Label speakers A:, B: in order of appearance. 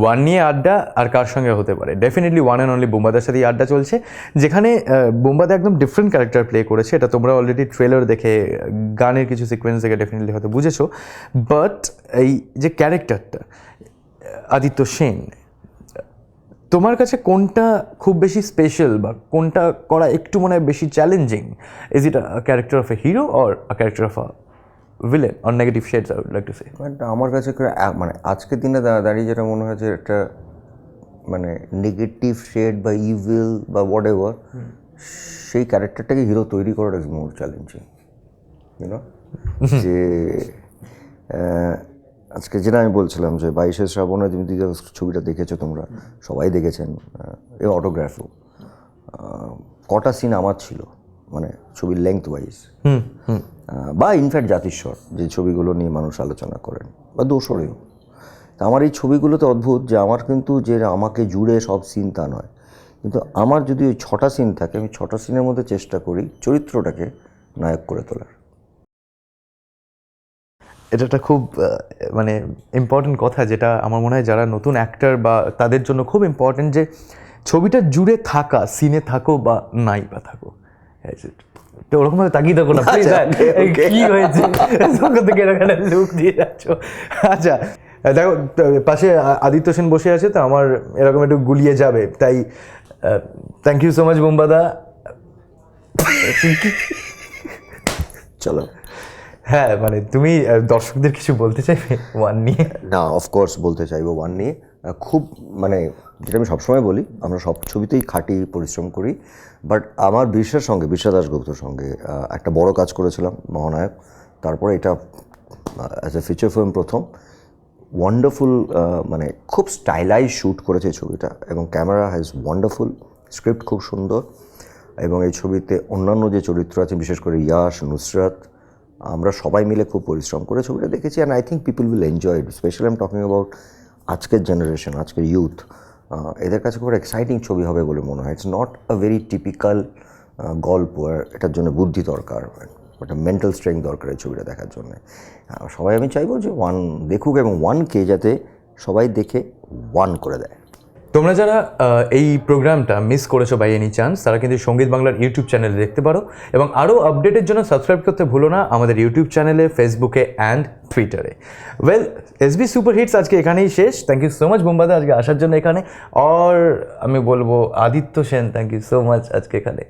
A: One নিয়ে আড্ডা আর কার সঙ্গে হতে পারে? ডেফিনেটলি ওয়ান অ্যান্ড অনলি বোম্বাদার সাথেই আড্ডা চলছে। যেখানে বোম্বাদা একদম ডিফারেন্ট ক্যারেক্টার প্লে করেছে। এটা তোমরা অলরেডি ট্রেলার দেখে, গানের কিছু সিকোয়েন্স দেখে ডেফিনেটলি হয়তো বুঝেছ। বাট এই যে ক্যারেক্টারটা আদিত্য সেন, তোমার কাছে কোনটা খুব বেশি স্পেশাল বা কোনটা করা একটু মনে হয় বেশি challenging is it a character of a hero or a character of a villain or negative shades I would like to say
B: আমার কাছে মানে আজকের দিনে দাঁড়িয়ে যেটা মনে হয় যে একটা মানে নেগেটিভ শেড বা ইভিল বা হোয়াট এভার সেই ক্যারেক্টারটাকে হিরো তৈরি করাটা ইজ মোর চ্যালেঞ্জিং ইউনো যে আজকে যেটা আমি বলছিলাম যে বাইশে শ্রাবণে তুমি ছবিটা দেখেছ তোমরা সবাই দেখেছেন এই অটোগ্রাফও কটা সিন আমার ছিল মানে ছবির লেংথ ওয়াইজ বা ইনফ্যাক্ট জাতিস্বর যে ছবিগুলো নিয়ে মানুষ আলোচনা করেন বা দোসরেও। তা আমার এই ছবিগুলোতে অদ্ভুত যে আমার কিন্তু যে আমাকে জুড়ে সব সিন তা নয়। কিন্তু আমার যদি ওই ছটা সিন থাকে আমি ছটা সিনের মধ্যে চেষ্টা করি চরিত্রটাকে নায়ক করে তোলার।
A: এটা একটা খুব মানে ইম্পর্টেন্ট কথা যেটা আমার মনে হয় যারা নতুন অ্যাক্টার বা তাদের জন্য খুব ইম্পর্টেন্ট যে ছবিটা জুড়ে থাকা সিনে থাকো বা নাই বা থাকো। তো ওরকম ভাবে তাকিয়ে থাকো না প্লিজ
B: আচ্ছা, okay.
A: কি হয়েছে? থেকে লুক দিয়ে যাচ্ছ। আচ্ছা দেখো পাশে আদিত্য সেন বসে আছে তো আমার এরকম একটু গুলিয়ে যাবে তাই থ্যাংক ইউ সো মাচ বোম্বাদা।
B: চলো।
A: হ্যাঁ মানে তুমি দর্শকদের কিছু বলতে চাইবে? ওয়ান নিয়ে?
B: না অফকোর্স বলতে চাইব ওয়ান নিয়ে। খুব মানে যেটা আমি সবসময় বলি, আমরা সব ছবিতেই খাটি পরিশ্রম করি বাট আমার বিশ্বের সঙ্গে বিশ্বা দাসগুপ্তর সঙ্গে একটা বড় কাজ করেছিলাম, মহানায়ক। তারপরে এটা অ্যাজ এ ফিচার ফিল্ম প্রথম ওয়ান্ডারফুল মানে খুব স্টাইলাইজ শ্যুট করেছে এই ছবিটা, এবং ক্যামেরা হ্যাজ ওয়ান্ডারফুল স্ক্রিপ্ট খুব সুন্দর, এবং এই ছবিতে অন্যান্য যে চরিত্র আছে, বিশেষ করে ইয়াশ, নুসরাত, আমরা সবাই মিলে খুব পরিশ্রম করে ছবিটা দেখেছি and I think people will enjoy it specially I'm talking about আজকের জেনারেশন আজকের ইউথ এদের কাছে খুব এক্সাইটিং ছবি হবে বলে মনে হয়। It's not a very typical গল্প, আর এটার জন্য বুদ্ধি দরকার একটা মেন্টাল স্ট্রেংথ দরকার এই ছবিটা দেখার জন্য। সবাই আমি চাইব যে ওয়ান দেখুক এবং ওয়ানকে যাতে সবাই দেখে ওয়ান করে দেয়।
A: তোমরা যারা এই প্রোগ্রামটা মিস করেছ বাই এনি চান্স তারা কিন্তু সংগীত বাংলার ইউটিউব চ্যানেলে দেখতে পারো এবং আরও আপডেটের জন্য সাবস্ক্রাইব করতে ভুলো না আমাদের ইউটিউব চ্যানেলে ফেসবুকে অ্যান্ড টুইটারে well S B super hits আজকে এখানেই শেষ। থ্যাংক ইউ সো মাচ বোম্বাদা আজকে আসার জন্য এখানে। অর আমি বলব, Aditya Sen thank you so much আজকে এখানে।